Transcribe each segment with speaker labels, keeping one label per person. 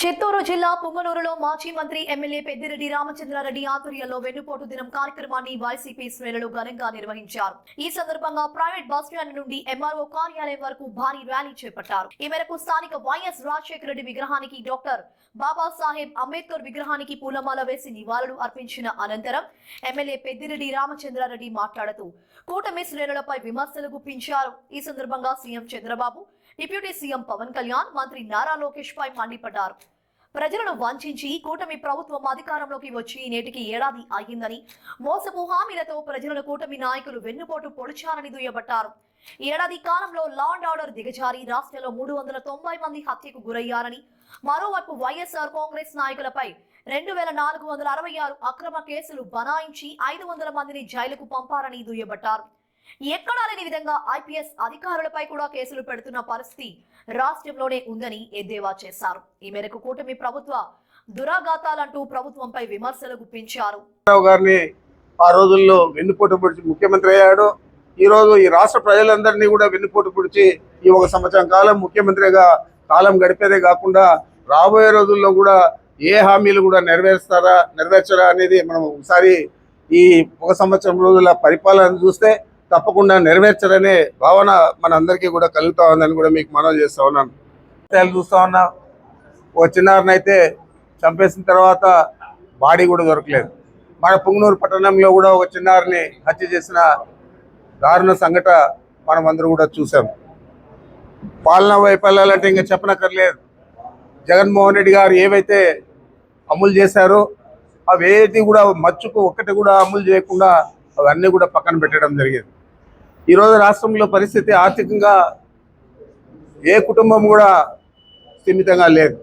Speaker 1: చిత్తూరు జిల్లా పుంగనూరులో మాజీ మంత్రి ఎమ్మెల్యే పెద్దిరెడ్డి రామచంద్రారెడ్డి ఆధ్వర్యంలో వెన్నుపోటు దినం కార్యక్రమాన్ని వైసీపీ శ్రేణులు ఘనంగా నిర్వహించారు. ఈ సందర్భంగా ప్రైవేట్ బస్ స్టాండ్ నుండి ఎంఆర్ఓ కార్యాలయం వరకు భారీ ర్యాలీ చేపట్టారు. ఈ మేరకు స్థానిక వైఎస్ రాజశేఖర రెడ్డి విగ్రహానికి డాక్టర్ బాబాసాహెబ్ అంబేద్కర్ విగ్రహానికి పూలమాల వేసి నివాళులు అర్పించిన అనంతరం ఎమ్మెల్యే పెద్దిరెడ్డి రామచంద్రారెడ్డి మాట్లాడుతూ కూటమి శ్రేణులపై విమర్శలు గుప్పించారు. ఈ సందర్భంగా CM Chandrababu deputy CM Pawan Kalyan మంత్రి నారా లోకేష్ పై మండిపడ్డారు. ప్రజలను వంచించి కూటమి ప్రభుత్వం అధికారంలోకి వచ్చి నేటికి ఏడాది అయ్యిందని మోసపు హామీలతో ప్రజలను కూటమి నాయకులు వెన్నుపోటు పొడిచారని దుయ్యబట్టారు. ఏడాది కాలంలో లా అండ్ ఆర్డర్ దిగజారి రాష్ట్రంలో మూడు వందల తొంభై మంది హత్యకు గురయ్యారని మరోవైపు వైఎస్ఆర్ కాంగ్రెస్ నాయకులపై రెండు వేల నాలుగు వందల అరవై ఆరు అక్రమ కేసులు బనాయించి ఐదు వందల మందిని జైలుకు పంపారని దుయ్యబట్టారు. ఎక్కడా లేని విధంగా ఐపీఎస్ అధికారులపై కూడా కేసులు పెడుతున్న పరిస్థితి రాష్ట్రంలోనే ఉందని ఎద్దేవా చేశారు. ఈ మేరకు కూటమి ప్రభుత్వ దురాఘాతాలంటూ ప్రభుత్వంపై విమర్శలు గుప్పించారు.
Speaker 2: గారిని ఆ రోజుల్లో వెన్నుపోటు పొడిచి ముఖ్యమంత్రి అయ్యాడు. ఈ రోజు ఈ రాష్ట్ర ప్రజలందరినీ కూడా వెన్నుపోటు పొడిచి ఈ ఒక సంవత్సరం కాలం ముఖ్యమంత్రిగా కాలం గడిపేదే కాకుండా రాబోయే రోజుల్లో కూడా ఏ హామీలు కూడా నెరవేరుస్తారా నెరవేర్చరా అనేది మనం ఒకసారి ఈ ఒక సంవత్సరం రోజుల పరిపాలన చూస్తే తప్పకుండా నెరవేర్చరనే భావన మన అందరికీ కూడా కలుగుతా ఉందని కూడా మీకు మనవి చేస్తా ఉన్నాను. విషయాలు చూస్తా ఉన్నా ఒక చిన్నారనైతే చంపేసిన తర్వాత బాడీ కూడా దొరకలేదు. మన పుంగనూరు పట్టణంలో కూడా ఒక చిన్నారిని హత్య చేసిన దారుణ సంఘట మనం అందరూ కూడా చూసాం పాలన వైఫల్యాలంటే ఇంకా చెప్పనక్కర్లేదు. జగన్మోహన్ రెడ్డి గారు ఏవైతే అమలు చేశారో అవేది కూడా మచ్చుకు ఒక్కటి కూడా అమలు చేయకుండా అవన్నీ కూడా పక్కన పెట్టడం జరిగింది. ఈరోజు రాష్ట్రంలో పరిస్థితి ఆర్థికంగా ఏ కుటుంబం కూడా స్థిమితంగా లేదు.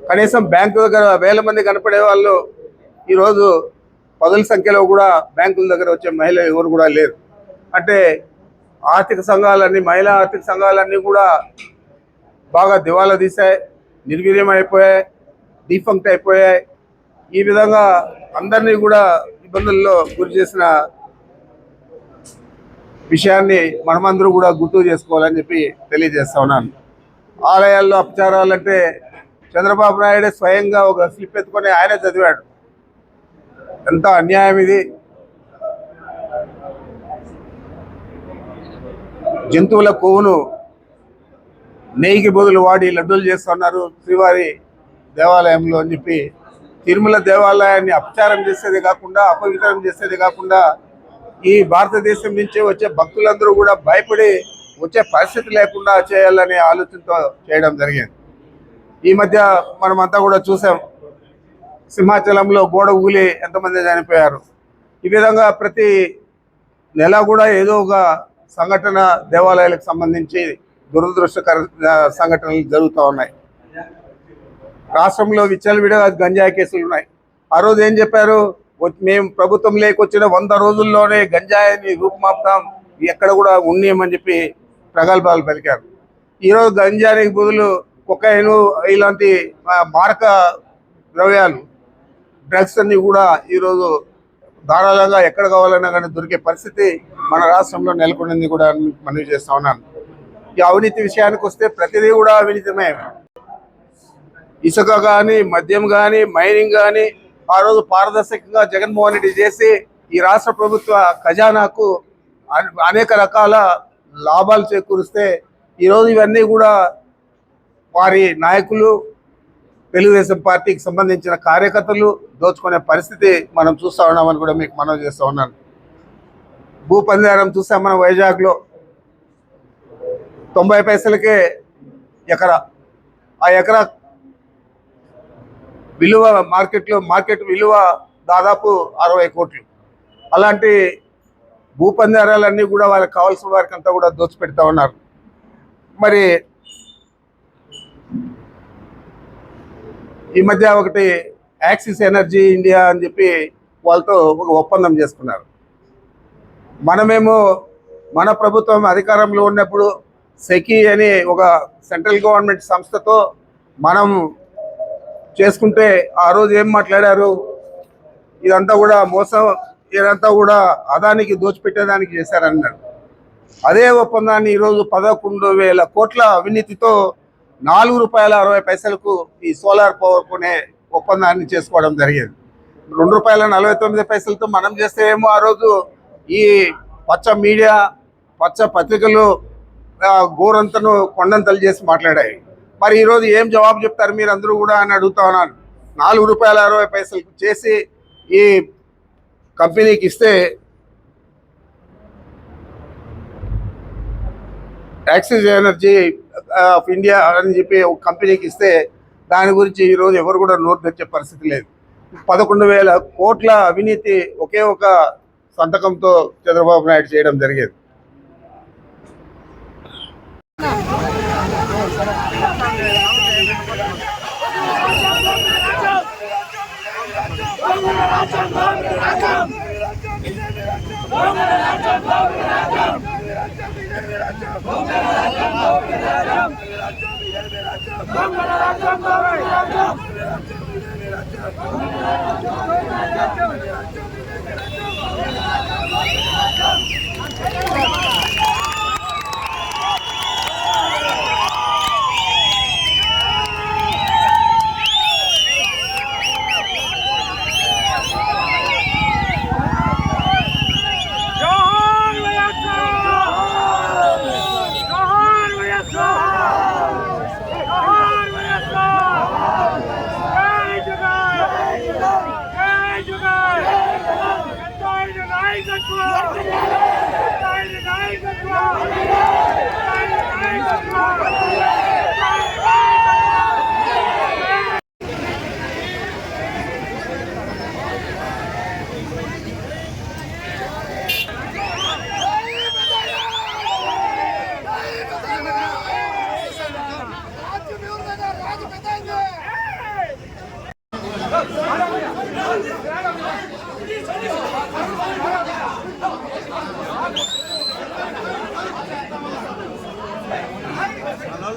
Speaker 2: కనీసం బ్యాంకు దగ్గర వేల మంది కనపడే వాళ్ళు ఈరోజు పదుల సంఖ్యలో కూడా బ్యాంకుల దగ్గర వచ్చే మహిళ ఎవరు కూడా లేరు. అంటే ఆర్థిక సంఘాలన్నీ మహిళా ఆర్థిక సంఘాలన్నీ కూడా బాగా దివాలా తీశాయి నిర్వీర్యం అయిపోయాయి డిఫంక్ట్ అయిపోయాయి. ఈ విధంగా అందరినీ కూడా ఇబ్బందుల్లో గురి చేసిన విషయాన్ని మనమందరూ కూడా గుర్తు చేసుకోవాలని చెప్పి తెలియజేస్తా ఉన్నాను. ఆలయాల్లో అపచారాలంటే చంద్రబాబు నాయుడే స్వయంగా ఒక స్లిప్ ఎత్తుకొని ఆయనే చదివాడు. ఎంత అన్యాయం ఇది. జంతువుల కొవ్వును నెయ్యికి బదులు వాడి లడ్డూలు చేస్తున్నారు శ్రీవారి దేవాలయంలో అని చెప్పి. తిరుమల దేవాలయాన్ని అపచారం చేసేది కాకుండా అపవిత్రం చేసేది కాకుండా ఈ భారతదేశం నుంచి వచ్చే భక్తులందరూ కూడా భయపడి వచ్చే పరిస్థితి లేకుండా చేయాలనే ఆలోచనతో చేయడం జరిగింది. ఈ మధ్య మనమంతా కూడా చూసాం. సింహాచలంలో గోడ ఊలి ఎంతమంది చనిపోయారు. ఈ విధంగా ప్రతి నెల కూడా ఏదో ఒక సంఘటన దేవాలయాలకు సంబంధించి దురదృష్టకర సంఘటనలు జరుగుతూ ఉన్నాయి. రాష్ట్రంలో విచ్చలవిడిగా గంజాయి కేసులు ఉన్నాయి. ఆ రోజు ఏం చెప్పారు? మేము ప్రభుత్వం లేకొచ్చిన వంద రోజుల్లోనే గంజాయిని రూపుమాపుతాం. ఎక్కడ కూడా ఉండేమని చెప్పి ప్రగల్భాలు పలికారు. ఈరోజు గంజాయికి బదులు కొకైను ఇలాంటి మారక ద్రవ్యాలు డ్రగ్స్ అన్ని కూడా ఈరోజు ధారాళంగా ఎక్కడ కావాలన్నా కానీ దొరికే పరిస్థితి మన రాష్ట్రంలో నెలకొండింది కూడా మనవి చేస్తా ఉన్నాను. ఈ అవినీతి విషయానికి వస్తే ప్రతిదీ కూడా అవినీతమే. ఇసుక కానీ మద్యం కానీ మైనింగ్ కానీ ఆ రోజు పారదర్శకంగా జగన్మోహన్ రెడ్డి చేసి ఈ రాష్ట్ర ప్రభుత్వ ఖజానాకు అనేక రకాల లాభాలు చేకూరిస్తే ఈరోజు ఇవన్నీ కూడా వారి నాయకులు తెలుగుదేశం పార్టీకి సంబంధించిన కార్యకర్తలు దోచుకునే పరిస్థితి మనం చూస్తా ఉన్నామని కూడా మీకు మనం చేస్తూ ఉన్నాను. భూ పందారం చూసాం మనం వైజాగ్లో. తొంభై పైసలకే ఎకరా. ఆ ఎకరా విలువ మార్కెట్లో మార్కెట్ విలువ దాదాపు అరవై కోట్లు. అలాంటి భూపందారాలన్నీ కూడా వాళ్ళకి కావాల్సిన వారికి అంతా కూడా దోచిపెడతా ఉన్నారు. మరి ఈ మధ్య ఒకటి యాక్సిస్ ఎనర్జీ ఇండియా అని చెప్పి వాళ్ళతో ఒక ఒప్పందం చేసుకున్నారు. మనమేమో మన ప్రభుత్వం అధికారంలో ఉన్నప్పుడు సెకీ అని ఒక సెంట్రల్ గవర్నమెంట్ సంస్థతో మనం చేసుకుంటే ఆ రోజు ఏం మాట్లాడారు? ఇదంతా కూడా మోసం ఇదంతా కూడా అదానికి దోచిపెట్టేదానికి చేశారన్నారు. అదే ఒప్పందాన్ని ఈరోజు పదకొండు వేల కోట్ల అవినీతితో నాలుగు రూపాయల అరవై పైసలకు ఈ సోలార్ పవర్ కొనే ఒప్పందాన్ని చేసుకోవడం జరిగేది. రెండు రూపాయల నలభై తొమ్మిది పైసలతో మనం చేస్తే ఏమో ఆ రోజు ఈ పచ్చ మీడియా పచ్చ పత్రికలు గోరంతను కొండంతలు చేసి మాట్లాడాయి. మరి ఈరోజు ఏం జవాబు చెప్తారు మీరు అందరూ కూడా అని అడుగుతా ఉన్నాను. నాలుగు రూపాయల అరవై పైసలు చేసి ఈ కంపెనీకి ఇస్తే యాక్సిస్ ఎనర్జీ ఆఫ్ ఇండియా అని చెప్పి ఒక కంపెనీకి ఇస్తే దాని గురించి ఈరోజు ఎవరు కూడా నోరు తెచ్చే పరిస్థితి లేదు. పదకొండు వేల కోట్ల అవినీతి ఒకే ఒక సంతకంతో చంద్రబాబు నాయుడు చేయడం జరిగేది.
Speaker 3: జోహార్ నాయకత్వం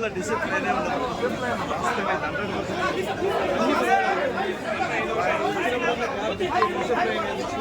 Speaker 3: జై నాయకత్వం జై నాయకత్వం
Speaker 4: డిసిప్లిన్